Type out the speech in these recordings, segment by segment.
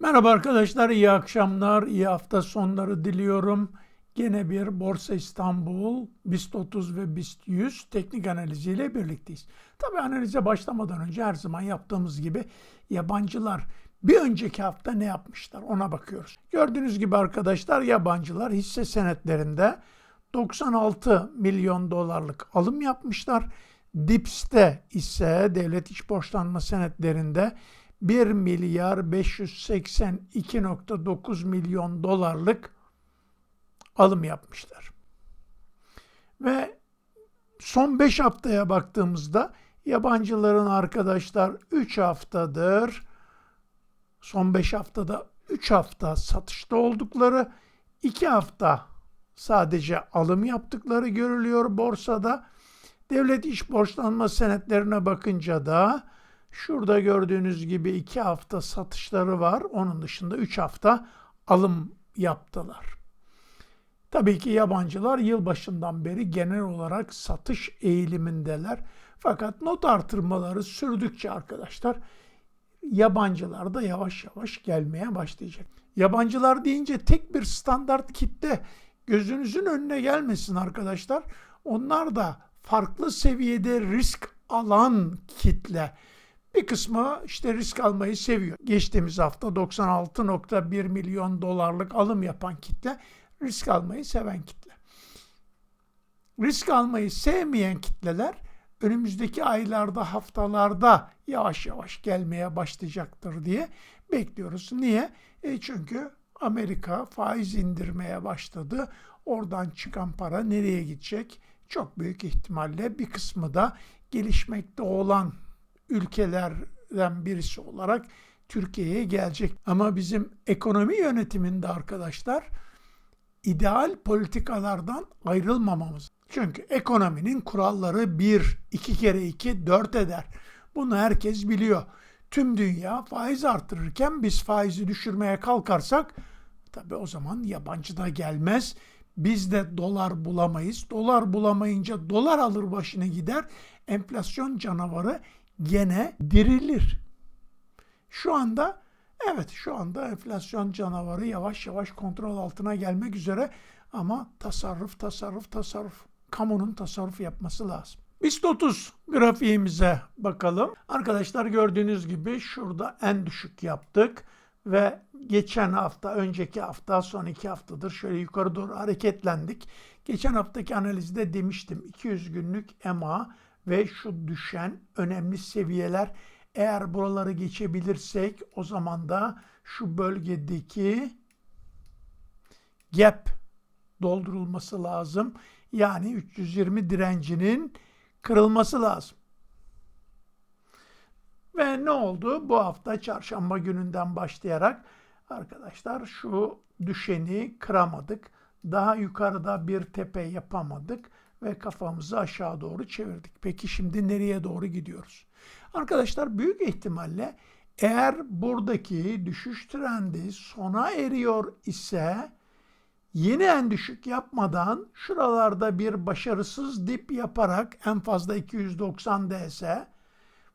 Merhaba arkadaşlar, iyi akşamlar, iyi hafta sonları diliyorum. Gene bir Borsa İstanbul, BIST 30 ve BIST 100 teknik analiziyle birlikteyiz. Tabii analize başlamadan önce her zaman yaptığımız gibi yabancılar bir önceki hafta ne yapmışlar ona bakıyoruz. Gördüğünüz gibi arkadaşlar yabancılar hisse senetlerinde 96 milyon dolarlık alım yapmışlar. DIPS'te ise devlet iç borçlanma senetlerinde 1 milyar 582.9 milyon dolarlık alım yapmışlar. Ve son 5 haftaya baktığımızda yabancıların arkadaşlar 3 haftadır son 5 haftada 3 hafta satışta oldukları, 2 hafta sadece alım yaptıkları görülüyor borsada. Devlet iş borçlanma senetlerine bakınca da şurada gördüğünüz gibi 2 hafta satışları var. Onun dışında 3 hafta alım yaptılar. Tabii ki yabancılar yılbaşından beri genel olarak satış eğilimindeler. Fakat not artırmaları sürdükçe arkadaşlar yabancılar da yavaş yavaş gelmeye başlayacak. Yabancılar deyince tek bir standart kitle gözünüzün önüne gelmesin arkadaşlar. Onlar da farklı seviyede risk alan kitle. Bir kısmı işte risk almayı seviyor. Geçtiğimiz hafta 96.1 milyon dolarlık alım yapan kitle risk almayı seven kitle. Risk almayı sevmeyen kitleler önümüzdeki aylarda, haftalarda yavaş yavaş gelmeye başlayacaktır diye bekliyoruz. Niye? E çünkü Amerika faiz indirmeye başladı. Oradan çıkan para nereye gidecek? Çok büyük ihtimalle bir kısmı da gelişmekte olan ülkelerden birisi olarak Türkiye'ye gelecek. Ama bizim ekonomi yönetiminde arkadaşlar ideal politikalardan ayrılmamamız. Çünkü ekonominin kuralları bir, iki kere iki, dört eder. Bunu herkes biliyor. Tüm dünya faiz artırırken biz faizi düşürmeye kalkarsak tabi o zaman yabancı da gelmez. Biz de dolar bulamayız. Dolar bulamayınca dolar alır başını gider. Enflasyon canavarı gene dirilir. Şu anda evet şu anda enflasyon canavarı yavaş yavaş kontrol altına gelmek üzere ama tasarruf tasarruf tasarruf kamunun tasarruf yapması lazım. BIST 30 grafiğimize bakalım. Arkadaşlar gördüğünüz gibi şurada en düşük yaptık ve geçen hafta, önceki hafta, son iki haftadır şöyle yukarı doğru hareketlendik. Geçen haftaki analizde demiştim 200 günlük EMA ve şu düşen önemli seviyeler eğer buraları geçebilirsek o zaman da şu bölgedeki gap doldurulması lazım. Yani 320 direncinin kırılması lazım. Ve ne oldu? Bu hafta çarşamba gününden başlayarak arkadaşlar şu düşeni kıramadık. Daha yukarıda bir tepe yapamadık ve kafamızı aşağı doğru çevirdik. Peki şimdi nereye doğru gidiyoruz? Arkadaşlar büyük ihtimalle eğer buradaki düşüş trendi sona eriyor ise yeni en düşük yapmadan şuralarda bir başarısız dip yaparak en fazla 290 DS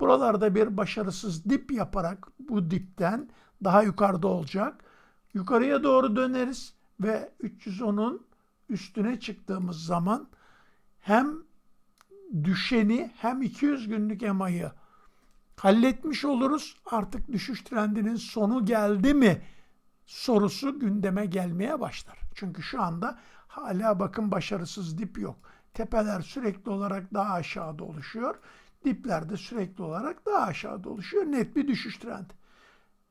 buralarda bir başarısız dip yaparak bu dipten daha yukarıda olacak. Yukarıya doğru döneriz ve 310'un üstüne çıktığımız zaman hem düşeni hem 200 günlük EMA'yı halletmiş oluruz. Artık düşüş trendinin sonu geldi mi sorusu gündeme gelmeye başlar. Çünkü şu anda hala bakın başarısız dip yok. Tepeler sürekli olarak daha aşağıda oluşuyor. Dipler de sürekli olarak daha aşağıda oluşuyor. Net bir düşüş trendi.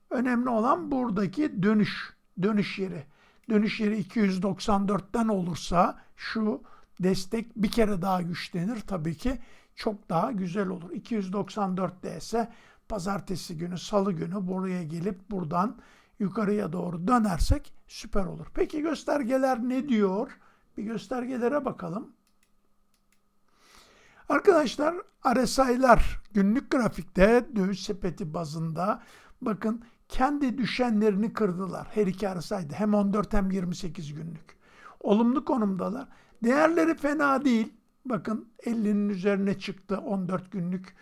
Önemli olan buradaki dönüş, dönüş yeri. Dönüş yeri 294'ten olursa şu destek bir kere daha güçlenir. Tabii ki çok daha güzel olur. 294'te ise pazartesi günü, salı günü buraya gelip buradan yukarıya doğru dönersek süper olur. Peki göstergeler ne diyor? Bir göstergelere bakalım. Arkadaşlar RSI'lar günlük grafikte döviz sepeti bazında bakın kendi düşenlerini kırdılar. Her iki RSI'de hem 14 hem 28 günlük. Olumlu konumdalar. Değerleri fena değil. Bakın 50'nin üzerine çıktı 14 günlük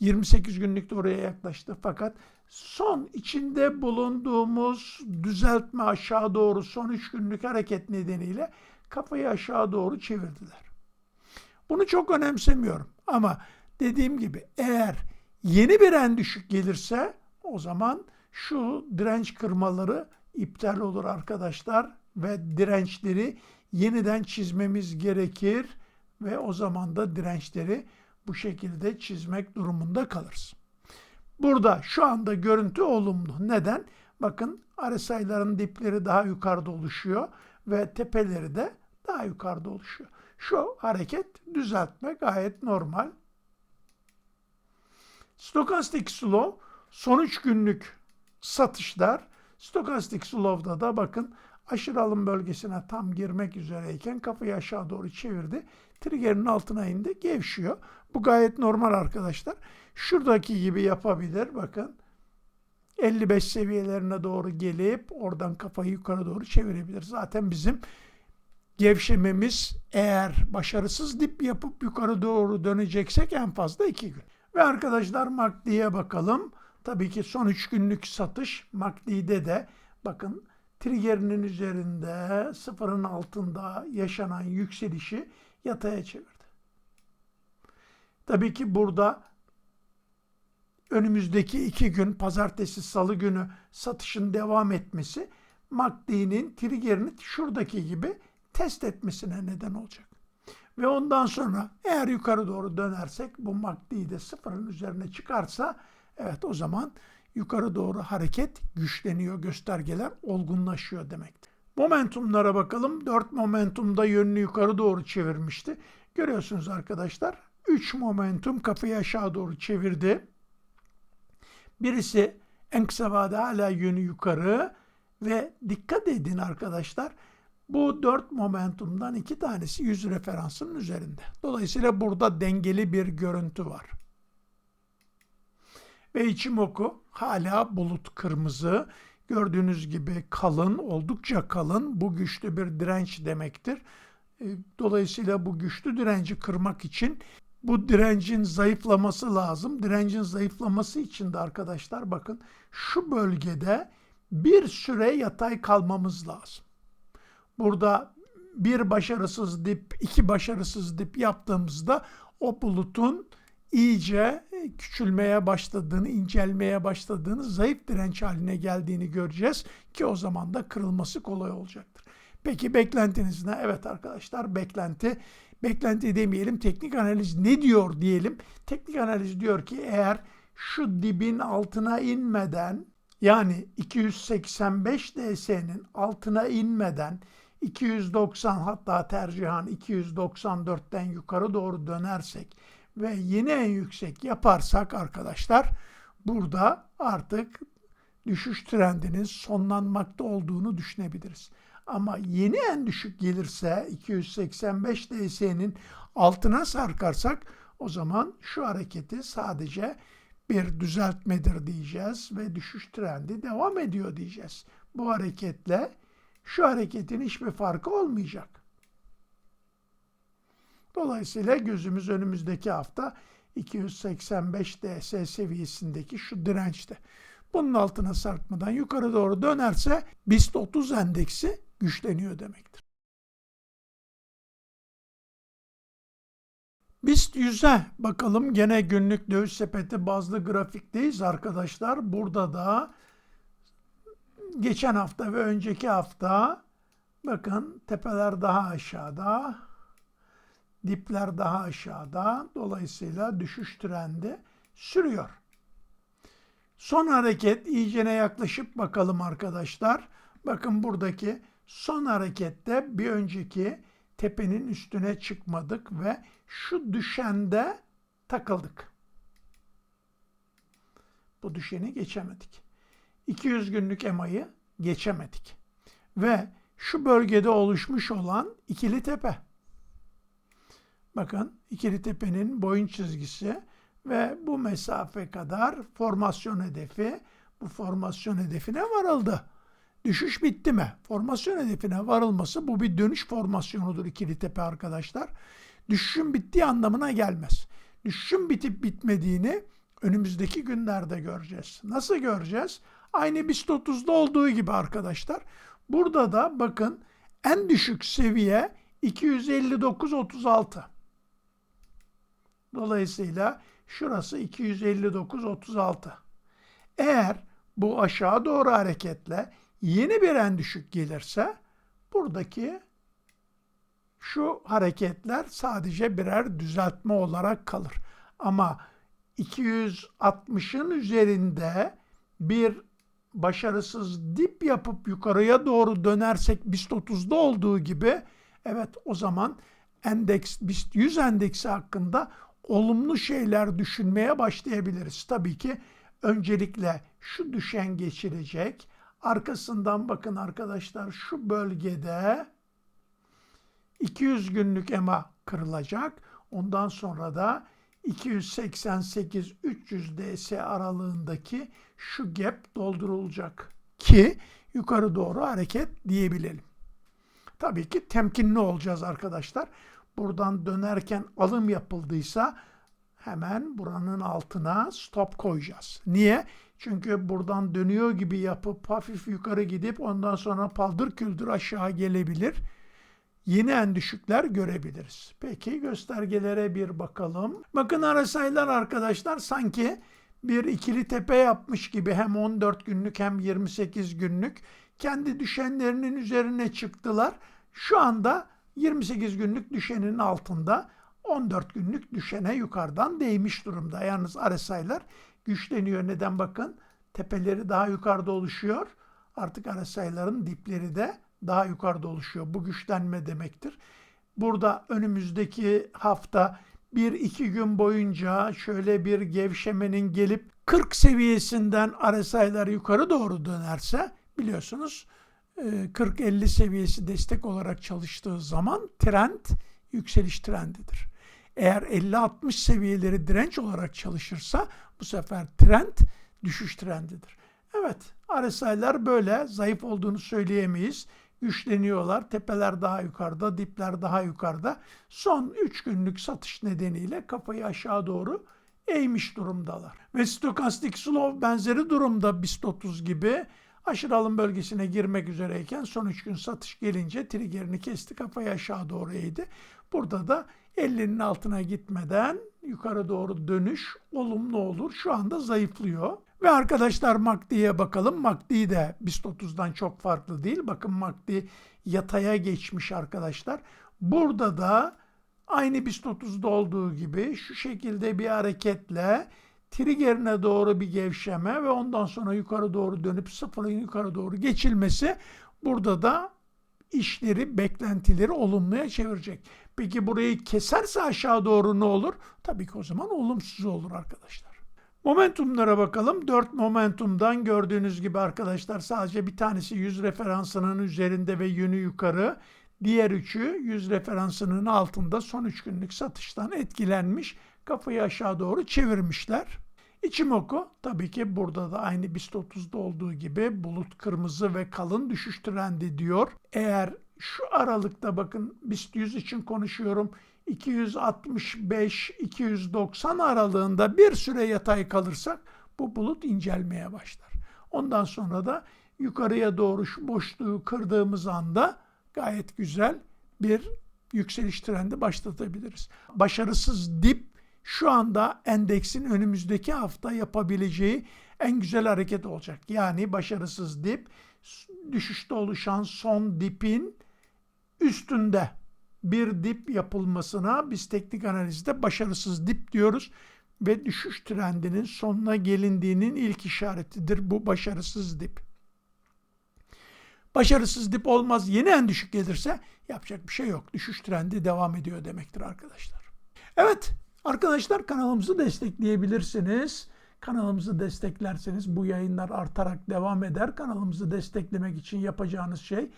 28 günlükte oraya yaklaştı fakat son içinde bulunduğumuz düzeltme aşağı doğru son 3 günlük hareket nedeniyle kafayı aşağı doğru çevirdiler. Bunu çok önemsemiyorum ama dediğim gibi eğer yeni bir en düşük gelirse o zaman şu direnç kırmaları iptal olur arkadaşlar ve dirençleri yeniden çizmemiz gerekir ve o zaman da dirençleri bu şekilde çizmek durumunda kalırız. Burada şu anda görüntü olumlu. Neden? Bakın RSI'ların dipleri daha yukarıda oluşuyor ve tepeleri de daha yukarıda oluşuyor. Şu hareket düzeltme gayet normal. Stokastik slow son 3 günlük satışlar. Stokastik slow'da da bakın aşırı alım bölgesine tam girmek üzereyken kafayı aşağı doğru çevirdi. Trigger'in altına indi, gevşiyor. Bu gayet normal arkadaşlar. Şuradaki gibi yapabilir. Bakın 55 seviyelerine doğru gelip oradan kafayı yukarı doğru çevirebilir. Zaten bizim gevşememiz eğer başarısız dip yapıp yukarı doğru döneceksek en fazla 2 gün. Ve arkadaşlar MACD'ye bakalım. Tabii ki son 3 günlük satış MACD'de de bakın triggerinin üzerinde sıfırın altında yaşanan yükselişi yataya çevirdi. Tabii ki burada önümüzdeki iki gün pazartesi salı günü satışın devam etmesi MACD'nin triggerini şuradaki gibi test etmesine neden olacak. Ve ondan sonra eğer yukarı doğru dönersek bu MACD de sıfırın üzerine çıkarsa evet o zaman yukarı doğru hareket güçleniyor, göstergeler olgunlaşıyor demektir. Momentumlara bakalım. 4 momentumda yönünü yukarı doğru çevirmişti. Görüyorsunuz arkadaşlar. 3 momentum kafayı aşağı doğru çevirdi. Birisi en kısa vade hala yönü yukarı ve dikkat edin arkadaşlar. Bu 4 momentumdan iki tanesi 100 referansının üzerinde. Dolayısıyla burada dengeli bir görüntü var. Ve Ichimoku hala bulut kırmızı. Gördüğünüz gibi kalın, oldukça kalın. Bu güçlü bir direnç demektir. E, dolayısıyla bu güçlü direnci kırmak için bu direncin zayıflaması lazım. Direncin zayıflaması için de arkadaşlar bakın şu bölgede bir süre yatay kalmamız lazım. Burada bir başarısız dip, iki başarısız dip yaptığımızda o bulutun iyice küçülmeye başladığını, incelmeye başladığını, zayıf direnç haline geldiğini göreceğiz ki o zaman da kırılması kolay olacaktır. Peki beklentiniz ne? Evet arkadaşlar beklenti, beklenti demeyelim teknik analiz ne diyor diyelim. Teknik analiz diyor ki eğer şu dibin altına inmeden yani 285 DS'nin altına inmeden 290 hatta tercihan 294'ten yukarı doğru dönersek ve yeni en yüksek yaparsak arkadaşlar burada artık düşüş trendinin sonlanmakta olduğunu düşünebiliriz. Ama yeni en düşük gelirse 285 DS'nin altına sarkarsak o zaman şu hareketi sadece bir düzeltmedir diyeceğiz ve düşüş trendi devam ediyor diyeceğiz. Bu hareketle şu hareketin hiçbir farkı olmayacak. Dolayısıyla gözümüz önümüzdeki hafta 285 DS seviyesindeki şu dirençte. Bunun altına sarkmadan yukarı doğru dönerse BIST 30 endeksi güçleniyor demektir. BIST 100'e bakalım. Gene günlük döviz sepeti bazlı grafikteyiz arkadaşlar. Burada da geçen hafta ve önceki hafta bakın tepeler daha aşağıda, dipler daha aşağıda. Dolayısıyla düşüş trendi sürüyor. Son hareket iyicene yaklaşıp bakalım arkadaşlar. Bakın buradaki son harekette bir önceki tepenin üstüne çıkmadık ve şu düşende takıldık. Bu düşeni geçemedik. 200 günlük EMA'yı geçemedik. Ve şu bölgede oluşmuş olan ikili tepe. Bakın ikili tepenin boyun çizgisi ve bu mesafe kadar formasyon hedefi. Bu formasyon hedefine varıldı. Düşüş bitti mi? Formasyon hedefine varılması bu bir dönüş formasyonudur ikili tepe arkadaşlar. Düşüşün bittiği anlamına gelmez. Düşüşün bitip bitmediğini Önümüzdeki günlerde göreceğiz. Nasıl göreceğiz? Aynı BIST 30'da olduğu gibi arkadaşlar. Burada da bakın en düşük seviye 259.36. Dolayısıyla şurası 259.36. Eğer bu aşağı doğru hareketle yeni bir en düşük gelirse buradaki şu hareketler sadece birer düzeltme olarak kalır. Ama 260'ın üzerinde bir başarısız dip yapıp yukarıya doğru dönersek BIST 30'da olduğu gibi evet o zaman endeks BIST 100 endeksi hakkında olumlu şeyler düşünmeye başlayabiliriz. Tabii ki öncelikle şu düşen geçirecek. Arkasından bakın arkadaşlar şu bölgede 200 günlük EMA kırılacak. Ondan sonra da 288-300 DS aralığındaki şu gap doldurulacak ki yukarı doğru hareket diyebilelim. Tabii ki temkinli olacağız arkadaşlar. Buradan dönerken alım yapıldıysa hemen buranın altına stop koyacağız. Niye? Çünkü buradan dönüyor gibi yapıp hafif yukarı gidip ondan sonra paldır küldür aşağı gelebilir. Yeni en düşükler görebiliriz. Peki göstergelere bir bakalım. Bakın RSI'lar arkadaşlar sanki bir ikili tepe yapmış gibi hem 14 günlük hem 28 günlük kendi düşenlerinin üzerine çıktılar. Şu anda 28 günlük düşenin altında 14 günlük düşene yukarıdan değmiş durumda. Yalnız RSI'lar güçleniyor. Neden bakın? Tepeleri daha yukarıda oluşuyor. Artık RSI'ların dipleri de daha yukarıda oluşuyor. Bu güçlenme demektir. Burada önümüzdeki hafta bir iki gün boyunca şöyle bir gevşemenin gelip 40 seviyesinden RSI'lar yukarı doğru dönerse biliyorsunuz 40-50 seviyesi destek olarak çalıştığı zaman trend yükseliş trendidir. Eğer 50-60 seviyeleri direnç olarak çalışırsa bu sefer trend düşüş trendidir. Evet RSI'ler böyle zayıf olduğunu söyleyemeyiz. Güçleniyorlar. Tepeler daha yukarıda, dipler daha yukarıda. Son 3 günlük satış nedeniyle kafayı aşağı doğru eğmiş durumdalar. Ve stokastik slow benzeri durumda BIST 30 gibi aşırı alım bölgesine girmek üzereyken son 3 gün satış gelince triggerini kesti kafayı aşağı doğru eğdi. Burada da 50'nin altına gitmeden yukarı doğru dönüş olumlu olur. Şu anda zayıflıyor. Ve arkadaşlar MACD'ye bakalım. MACD de BIST 30'dan çok farklı değil. Bakın MACD yataya geçmiş arkadaşlar. Burada da aynı BIST 30'da olduğu gibi şu şekilde bir hareketle triggerine doğru bir gevşeme ve ondan sonra yukarı doğru dönüp sıfırın yukarı doğru geçilmesi burada da işleri, beklentileri olumluya çevirecek. Peki burayı keserse aşağı doğru ne olur? Tabii ki o zaman olumsuz olur arkadaşlar. Momentumlara bakalım. 4 momentumdan gördüğünüz gibi arkadaşlar sadece bir tanesi 100 referansının üzerinde ve yönü yukarı. Diğer üçü 100 referansının altında son 3 günlük satıştan etkilenmiş. Kafayı aşağı doğru çevirmişler. Ichimoku tabii ki burada da aynı BIST 30'da olduğu gibi bulut kırmızı ve kalın düşüş trendi diyor. Eğer şu aralıkta bakın BIST 100 için konuşuyorum 265-290 aralığında bir süre yatay kalırsak bu bulut incelmeye başlar. Ondan sonra da yukarıya doğru şu boşluğu kırdığımız anda gayet güzel bir yükseliş trendi başlatabiliriz. Başarısız dip şu anda endeksin önümüzdeki hafta yapabileceği en güzel hareket olacak. Yani başarısız dip düşüşte oluşan son dipin üstünde bir dip yapılmasına biz teknik analizde başarısız dip diyoruz ve düşüş trendinin sonuna gelindiğinin ilk işaretidir bu başarısız dip. Başarısız dip olmaz yeni en düşük gelirse yapacak bir şey yok. Düşüş trendi devam ediyor demektir arkadaşlar. Evet arkadaşlar kanalımızı destekleyebilirsiniz. Kanalımızı desteklerseniz bu yayınlar artarak devam eder. Kanalımızı desteklemek için yapacağınız şey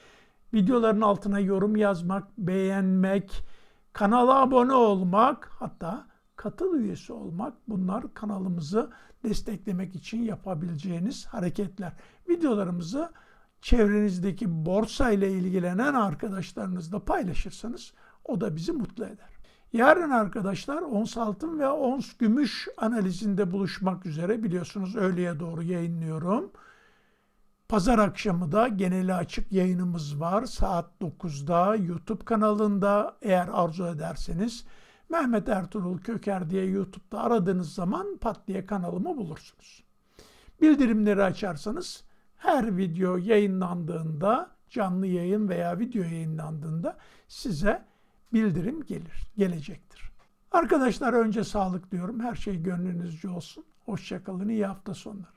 videoların altına yorum yazmak, beğenmek, kanala abone olmak, hatta katıl üyesi olmak bunlar kanalımızı desteklemek için yapabileceğiniz hareketler. Videolarımızı çevrenizdeki borsa ile ilgilenen arkadaşlarınızla paylaşırsanız o da bizi mutlu eder. Yarın arkadaşlar ons altın ve ons gümüş analizinde buluşmak üzere biliyorsunuz öğleye doğru yayınlıyorum. Pazar akşamı da geneli açık yayınımız var. Saat 9'da YouTube kanalında eğer arzu ederseniz Mehmet Ertuğrul Köker diye YouTube'da aradığınız zaman pat diye kanalımı bulursunuz. Bildirimleri açarsanız her video yayınlandığında canlı yayın veya video yayınlandığında size bildirim gelir, gelecektir. Arkadaşlar önce sağlık diyorum. Her şey gönlünüzce olsun. Hoşçakalın. iyi hafta sonları.